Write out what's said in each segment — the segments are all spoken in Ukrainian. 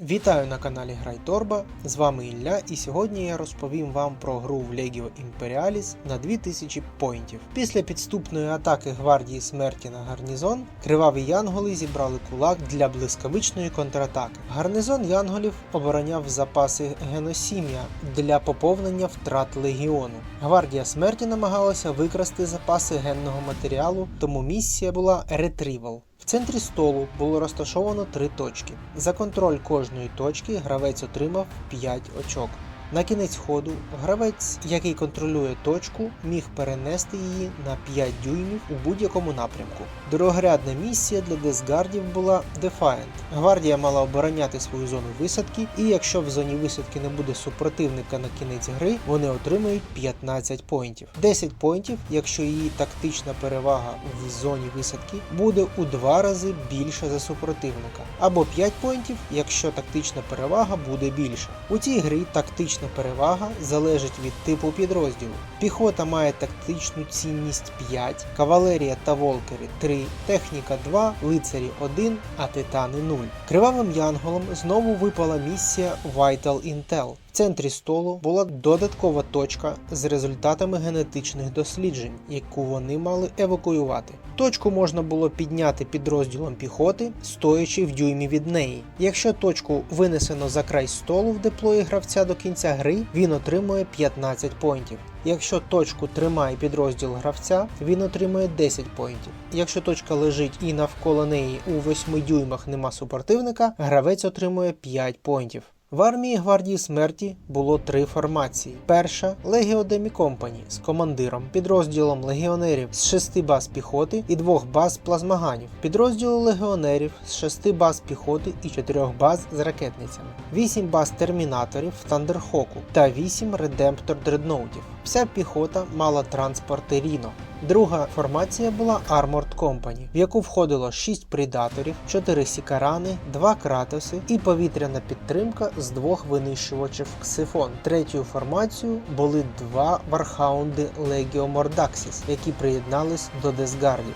Вітаю на каналі Грай Торба, з вами Ілля, і сьогодні я розповім вам про гру в Legio Imperialis на 2000 поінтів. Після підступної атаки гвардії смерті на гарнізон, криваві янголи зібрали кулак для блискавичної контратаки. Гарнізон янголів обороняв запаси геносім'я для поповнення втрат легіону. Гвардія смерті намагалася викрасти запаси генного матеріалу, тому місія була ретривал. В центрі столу було розташовано три точки. За контроль кожної точки гравець отримав 5 очок. На кінець ходу гравець, який контролює точку, міг перенести її на 5 дюймів у будь-якому напрямку. Другорядна місія для десгардів була Defiant. Гвардія мала обороняти свою зону висадки, і якщо в зоні висадки не буде супротивника на кінець гри, вони отримають 15 поінтів. 10 поінтів, якщо її тактична перевага в зоні висадки буде у два рази більша за супротивника, або 5 поінтів, якщо тактична перевага буде більша. У цій грі тактична перевага залежить від типу підрозділу. Піхота має тактичну цінність 5, кавалерія та волкери 3, техніка 2, лицарі 1, а титани 0. Кривавим янголом знову випала місія Vital Intel. Центрі столу була додаткова точка з результатами генетичних досліджень, яку вони мали евакуювати. Точку можна було підняти підрозділом піхоти, стоячи в дюймі від неї. Якщо точку винесено за край столу в деплої гравця до кінця гри, він отримує 15 поінтів. Якщо точку тримає підрозділ гравця, він отримує 10 поінтів. Якщо точка лежить і навколо неї у 8 дюймах нема супротивника, гравець отримує 5 поінтів. В армії гвардії смерті було три формації. Перша Legio Demi з командиром, підрозділом легіонерів з шести баз піхоти і двох баз плазмаганів, підрозділу легіонерів з шести баз піхоти і чотирьох баз з ракетницями, вісім баз термінаторів в Тандерхоку та вісім редемптор дредноутів. Вся піхота мала транспорти Ріно. Друга формація була Armored Company, в яку входило 6 предаторів, 4 сікарани, 2 кратоси і повітряна підтримка з двох винищувачів Ксифон. Третьою формацією були два вархаунди Legio Mordaxis, які приєднались до Десгардів.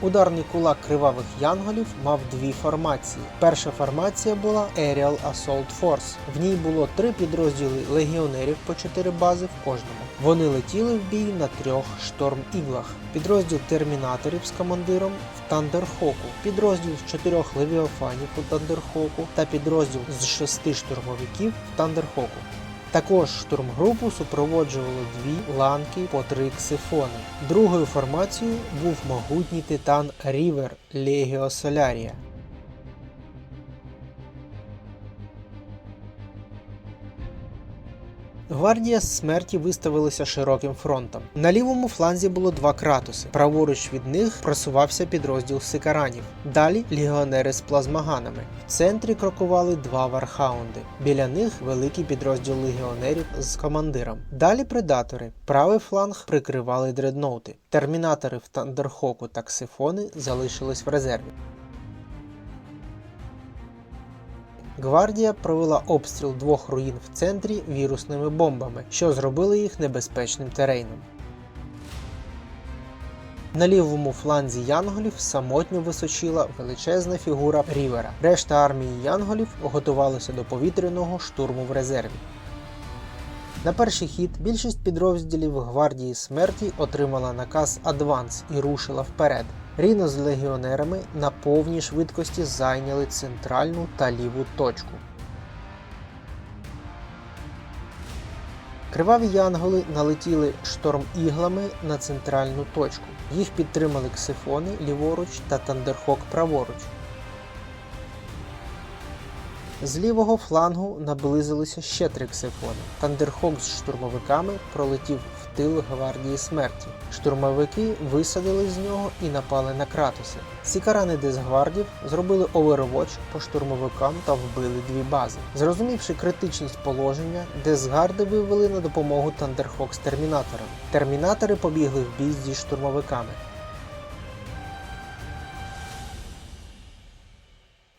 Ударний кулак кривавих янголів мав дві формації. Перша формація була Aerial Assault Force. В ній було три підрозділи легіонерів по 4 бази в кожному. Вони летіли в бій на трьох шторм іглах. Підрозділ термінаторів з командиром в Тандерхоку, підрозділ з чотирьох левіофанів у Тандерхоку та підрозділ з шести штурмовиків в Тандерхоку. Також штурмгрупу супроводжували дві ланки по три ксифони. Другою формацією був могутній титан Рівер Легіо Солярія. Гвардія смерті виставилася широким фронтом. На лівому фланзі було два кратуси. Праворуч від них просувався підрозділ сикаранів. Далі легіонери з плазмаганами. В центрі крокували два вархаунди. Біля них великий підрозділ легіонерів з командиром. Далі предатори. Правий фланг прикривали дредноути. Термінатори в Тандерхоку та Ксифони залишились в резерві. Гвардія провела обстріл двох руїн в центрі вірусними бомбами, що зробили їх небезпечним терейном. На лівому фланзі янголів самотньо височила величезна фігура Рівера. Решта армії янголів готувалася до повітряного штурму в резерві. На перший хід більшість підрозділів гвардії смерті отримала наказ Адванс і рушила вперед. Ріно з легіонерами на повній швидкості зайняли центральну та ліву точку. Криваві янголи налетіли шторм-іглами на центральну точку. Їх підтримали ксифони ліворуч та Тандерхок праворуч. З лівого флангу наблизилися ще три ксифони. Тандерхок з штурмовиками пролетів в тил гвардії смерті. Штурмовики висадили з нього і напали на кратуси. Сікарани дезгвардів зробили овервоч по штурмовикам та вбили дві бази. Зрозумівши критичність положення, дезгарди вивели на допомогу Тандерхок з термінаторами. Термінатори побігли в бій зі штурмовиками.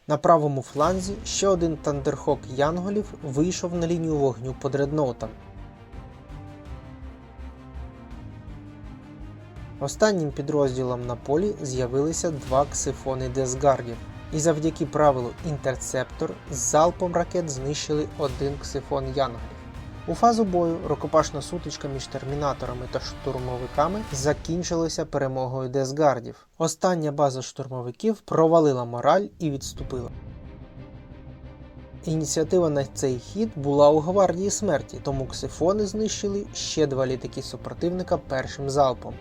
На правому фланзі ще один тандерхок янголів вийшов на лінію вогню по дредноутам. Останнім підрозділом на полі з'явилися два ксифони дезгардів. і завдяки правилу інтерцептор з залпом ракет знищили один ксифон Янголів. У фазу бою рукопашна сутичка між термінаторами та штурмовиками закінчилася перемогою Десгардів. Остання база штурмовиків провалила мораль і відступила. Ініціатива на цей хід була у гвардії смерті, тому ксифони знищили ще два літаки супротивника першим залпом.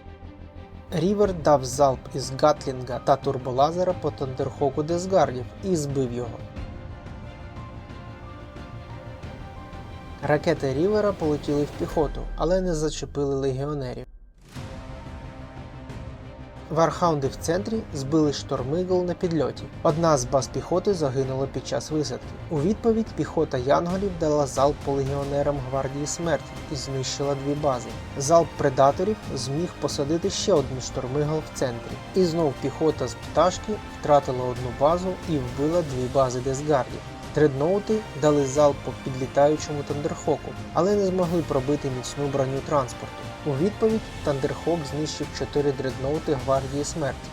Рівер дав залп із Гатлінга та турболазера по Тандерхоку Десгардів і збив його. Ракети Рівера полетіли в піхоту, але не зачепили легіонерів. Вархаунди в центрі збили штормигл на підльоті. Одна з баз піхоти загинула під час висадки. У відповідь піхота Янголів дала залп по легіонерам гвардії смерті і знищила дві бази. Залп предаторів зміг посадити ще один штормигл в центрі. І знов піхота з пташки втратила одну базу і вбила дві бази Десгардів. Дредноути дали залп по підлітаючому Тандерхоку, але не змогли пробити міцну броню транспорту. У відповідь Тандерхок знищив 4 дредноути гвардії смерті.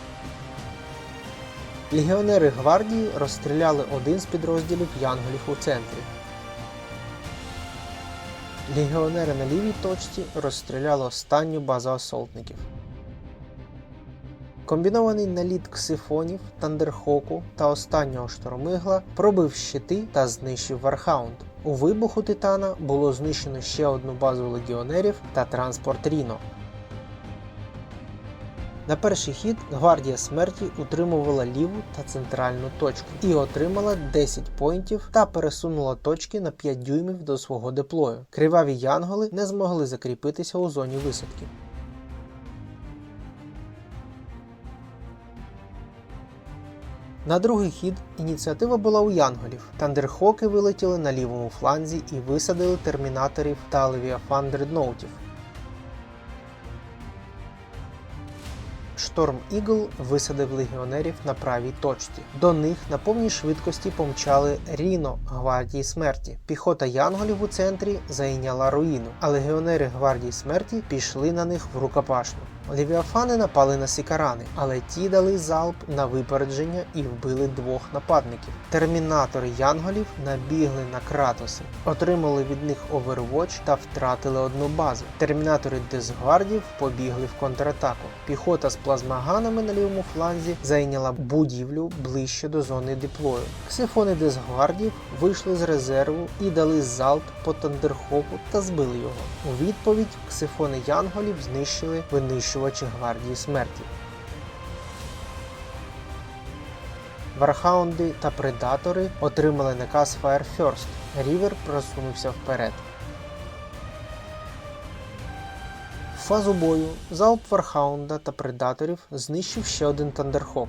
Легіонери гвардії розстріляли один з підрозділів Янголів у центрі. Легіонери на лівій точці розстріляли останню базу асолтників. Комбінований наліт ксифонів, тандерхоку та останнього штормигла пробив щити та знищив Вархаунд. У вибуху Титана було знищено ще одну базу легіонерів та транспорт Ріно. На перший хід гвардія смерті утримувала ліву та центральну точку і отримала 10 поінтів та пересунула точки на 5 дюймів до свого деплою. Криваві янголи не змогли закріпитися у зоні висадки. На другий хід ініціатива була у Янголів. Тандерхоки вилетіли на лівому фланзі і висадили термінаторів та левіафан дредноутів. Шторм Ігл висадив легіонерів на правій точці. До них на повній швидкості помчали Ріно гвардії смерті. Піхота Янголів у центрі зайняла руїну, а легіонери гвардії смерті пішли на них в рукопашну. Левіафани напали на сікарани, але ті дали залп на випередження і вбили двох нападників. Термінатори Янголів набігли на кратоси, отримали від них Overwatch та втратили одну базу. Термінатори Дезгвардів побігли в контратаку. Піхота з плазмаганами на лівому фланзі зайняла будівлю ближче до зони диплою. Ксифони Дезгвардів вийшли з резерву і дали залп по Тандерхоку та збили його. У відповідь ксифони Янголів знищили винищувачі гвардії смерті. Вархаунди та предатори отримали наказ Fire First. Рівер просунувся вперед. В фазу бою залп Вархаунда та предаторів знищив ще один Тандерхок.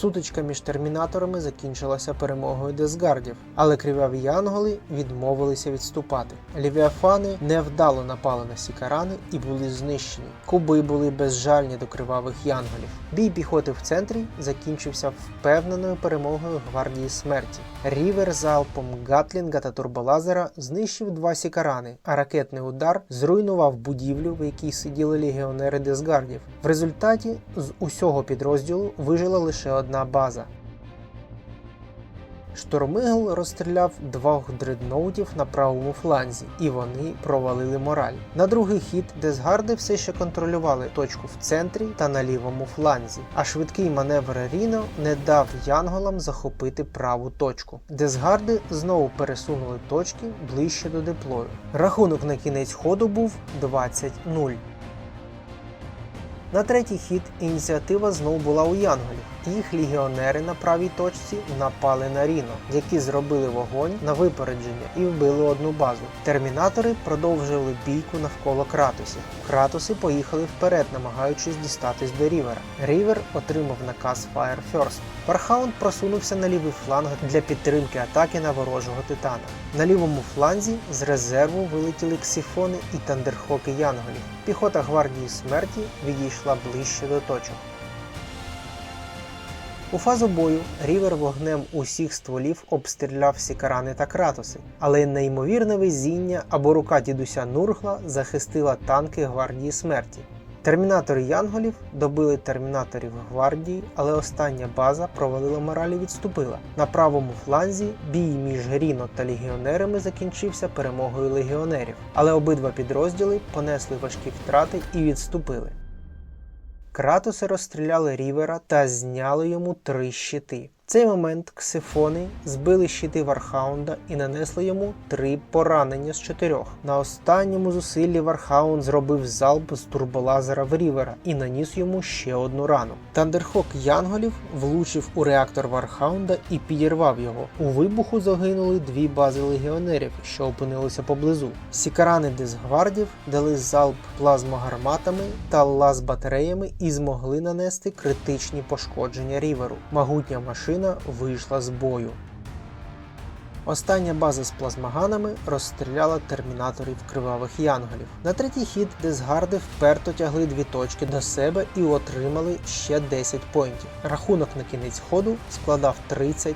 Сутичка між термінаторами закінчилася перемогою Десгардів, але криваві янголи відмовилися відступати. Лівіафани невдало напали на сікарани і були знищені. Куби були безжальні до кривавих янголів. Бій піхоти в центрі закінчився впевненою перемогою гвардії смерті. Рівер залпом Гатлінга та турболазера знищив два сікарани, а ракетний удар зруйнував будівлю, в якій сиділи легіонери Десгардів. В результаті з усього підрозділу вижила лише одна база. Штормигл розстріляв двох дредноутів на правому фланзі, і вони провалили мораль. На другий хід Десгарди все ще контролювали точку в центрі та на лівому фланзі, а швидкий маневр Ріно не дав янголам захопити праву точку. Десгарди знову пересунули точки ближче до деплою. Рахунок на кінець ходу був 20-0. На третій хід ініціатива знову була у Янголів. Їх легіонери на правій точці напали на Ріно, які зробили вогонь на випередження і вбили одну базу. Термінатори продовжили бійку навколо Кратосів. Кратоси поїхали вперед, намагаючись дістатись до Рівера. Рівер отримав наказ Fire First. Пархаунд просунувся на лівий фланг для підтримки атаки на ворожого титана. На лівому фланзі з резерву вилетіли ксіфони і тандерхоки Янголів. Піхота гвардії смерті відійшла ближче до точок. У фазу бою Рівер вогнем усіх стволів обстріляв сікарани та кратоси, але неймовірне везіння або рука дідуся Нургла захистила танки гвардії смерті. Термінатори Янголів добили термінаторів гвардії, але остання база провалила моралі відступила. На правому фланзі бій між Гріно та легіонерами закінчився перемогою легіонерів, але обидва підрозділи понесли важкі втрати і відступили. Кратоси розстріляли Рівера та зняли йому три щити. Цей момент ксифони збили щити Вархаунда і нанесли йому три поранення з чотирьох. На останньому зусиллі Вархаунд зробив залп з турболазера в Рівера і наніс йому ще одну рану. Тандерхок Янголів влучив у реактор Вархаунда і підірвав його. У вибуху загинули дві бази легіонерів, що опинилися поблизу. Сікарани Дезгвардів дали залп плазмогарматами та лаз-батареями і змогли нанести критичні пошкодження ріверу. Могутня машина вийшла з бою. Остання база з плазмаганами розстріляла термінаторів кривавих янголів. На третій хід Дезгарди вперто тягли дві точки до себе і отримали ще 10 поінтів. Рахунок на кінець ходу складав 30-0.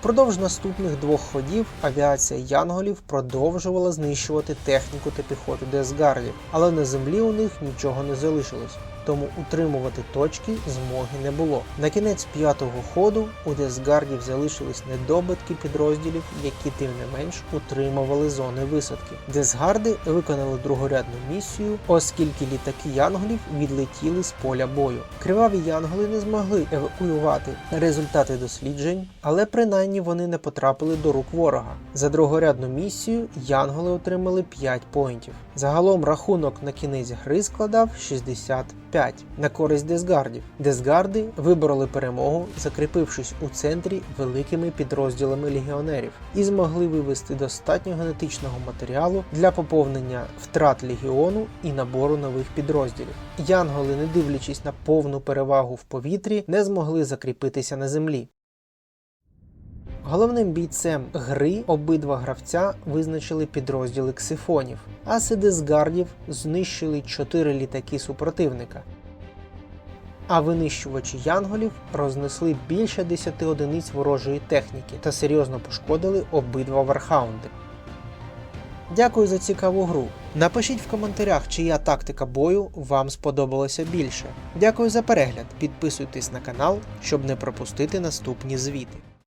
Впродовж наступних двох ходів авіація Янголів продовжувала знищувати техніку та піхоту Десгардів, але на землі у них нічого не залишилось, тому утримувати точки змоги не було. На кінець п'ятого ходу у Десгардів залишились недобитки підрозділів, які тим не менш утримували зони висадки. Десгарди виконали другорядну місію, оскільки літаки Янголів відлетіли з поля бою. Криваві Янголи не змогли евакуювати результати досліджень, але принаймні вони не потрапили до рук ворога. За другорядну місію Янголи отримали 5 поінтів. Загалом рахунок на кінець гри складав 65 на користь Десгардів. Десгарди вибороли перемогу, закріпившись у центрі великими підрозділами легіонерів, і змогли вивести достатньо генетичного матеріалу для поповнення втрат легіону і набору нових підрозділів. Янголи, не дивлячись на повну перевагу в повітрі, не змогли закріпитися на землі. Головним бійцем гри обидва гравця визначили підрозділи ксифонів, а Седесгардів знищили 4 літаки супротивника. А винищувачі янголів рознесли більше 10 одиниць ворожої техніки та серйозно пошкодили обидва вархаунди. Дякую за цікаву гру. Напишіть в коментарях, чия тактика бою вам сподобалася більше. Дякую за перегляд. Підписуйтесь на канал, щоб не пропустити наступні звіти.